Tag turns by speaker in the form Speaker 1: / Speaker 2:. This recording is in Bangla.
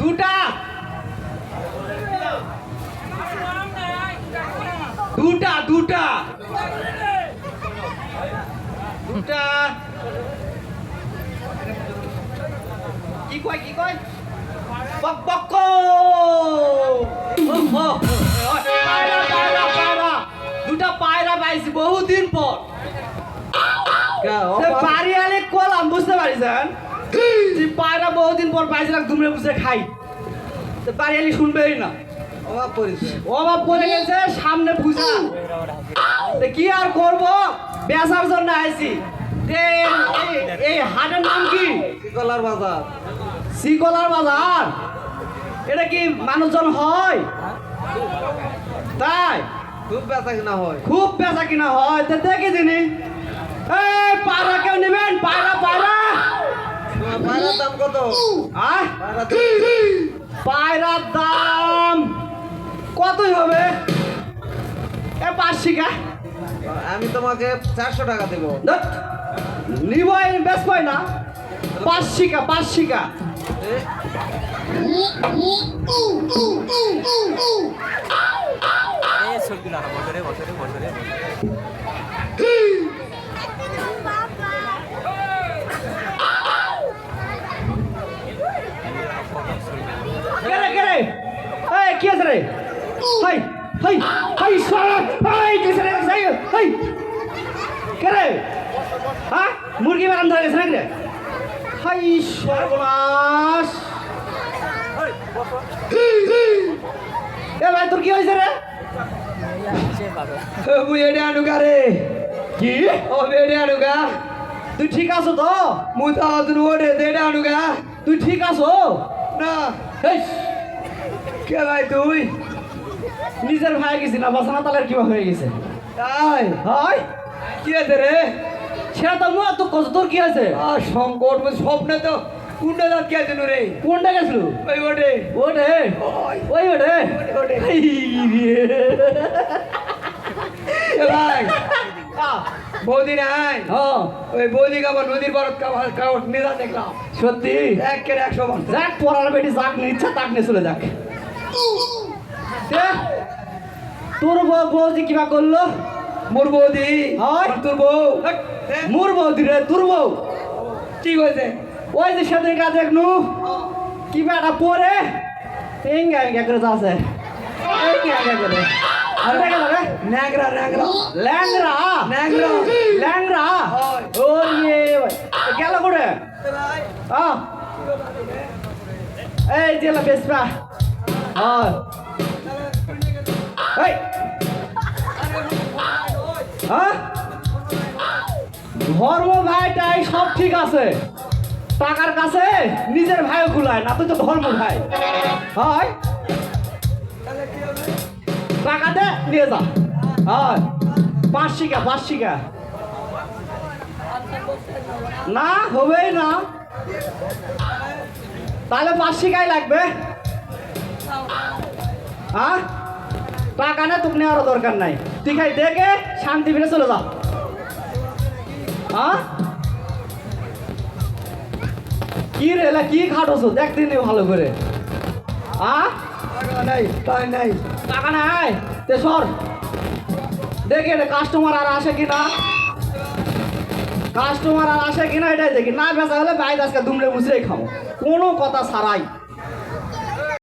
Speaker 1: দুটা। দুটা দুটা। দুটা। কি কয় কি কয়? বক বক পায়রা পায়রা পায়রা দুটা পায়রা পাইছি বহুদিন পর। বাড়ি আলে কলাম বুঝতে পারিছেন? যে পায়রা বহুদিন পর পাইছিলাম দুমড়ে বুঝে খাই। তো বাড়ি আলি শুনবেই না।
Speaker 2: অভাব পড়েছে
Speaker 1: অভাব পড়ে গেছে সামনে পূজা কি আর করব? বেচার জন্য আইছি। এই- হাটের নাম কি?
Speaker 2: কলার বাজার।
Speaker 1: শিকলার বাজার? এটা কি মানুষজন হয়? তাই?
Speaker 2: খুব বেচা কিনা হয়।
Speaker 1: খুব বেচা কিনা হয়। তো দেখে দিনি এই পায়রা কেউ নেবেন পায়রা পায়রা
Speaker 2: তোমার পায়রার দাম কত পায়রার দাম
Speaker 1: কতই হবে? এ পাঁচশিকা
Speaker 2: আমি তোমাকে চারশো টাকা দেবো।
Speaker 1: নিবই বেশ পাই না।
Speaker 2: এ,
Speaker 3: এই বছরে বছরে বছরে
Speaker 1: কেরে কেরে এই কি আছে রে hi hi hi Sara hi কি আছে রে হাই হাই কেরে হ্যাঁ মুরগি বারাম ধরে গেছে রে? হাই সর্বনাশ এ ভাই তোর কি হয়েছে রে?
Speaker 2: মুই এডে আনুগা রে।
Speaker 1: কি?
Speaker 2: ও বেডে আনুগা।
Speaker 1: তুই ঠিক আছো তো?
Speaker 2: মুই তো আদুর ওডে দেডে আনুগা।
Speaker 1: তুই ঠিক আছো?
Speaker 2: না।
Speaker 1: এই
Speaker 2: কে ভাই তুই?
Speaker 1: নিজের ভাই গেছি না বাসানা তালের কিবা হয়ে গেছে?
Speaker 2: তাই?
Speaker 1: হয়
Speaker 2: কি আছে রে?
Speaker 1: সেটা তো মুখ তো কত তোর কি আছে
Speaker 2: আ সংকট স্বপ্নে তো কুন্ডে দাঁত কে দিনু রে?
Speaker 1: কোনটা গেছিল?
Speaker 2: ওই ওডে
Speaker 1: ওটে
Speaker 2: ওই।
Speaker 1: ওটে
Speaker 2: ওটে ভাই বৌদি নাই?
Speaker 1: হ্যাঁ,
Speaker 2: ওই বৌদি কাবার নদীর পারত কাবার কাবার মেলা দেখলাম।
Speaker 1: সত্যি?
Speaker 2: এক একশো বার।
Speaker 1: যাক পড়ার বেটি যাক নিয়ে ইচ্ছা তাক নিয়ে চলে যাক। তোর বউ বৌদি কিবা করল?
Speaker 2: মোর বৌদি।
Speaker 1: হয়।
Speaker 2: তোর বউ।
Speaker 1: মোর বৌদি রে তোর বউ।
Speaker 2: ঠিক হয়েছে
Speaker 1: ওই যে সেদিন কাজ দেখনু কিবা একটা পরে। এঙ্গা এঙ্গা করে যাচ্ছে। এঙ্গা এঙ্গা করে।
Speaker 2: ন্যাংরা ন্যাংরা।
Speaker 1: ল্যাংরা।
Speaker 2: ন্যাংরা।
Speaker 1: ল্যাংরা। ও ইয়ে গেল করে আহ। এই জেলা বেসপা হ্যাঁ ধর্ম ভাইটাই সব ঠিক আছে টাকার কাছে নিজের ভাইও খুলায় না তুই তো ধর্ম ভাই হয় টাকা দে নিয়ে যা হয় পাঁচ শিকা না হবেই না। তাহলে পাঁচ লাগবে। হ্যাঁ টাকা না তোকে নেওয়ারও দরকার নাই। তুই খাই দেখে শান্তি ফিরে চলে যা হ্যাঁ কি রে কি খাটোছো দেখ দিনে ভালো করে।
Speaker 2: নাই তাই নাই।
Speaker 1: টাকা নাই? তে সর। দেখে রে কাস্টমার আর আসে কিনা। কাস্টমার আর আসে কিনা এটাই দেখি। না বেচা হলে বাইরে আজকে দুমড়ে মুচড়ে খাব। কোনো কথা ছাড়াই।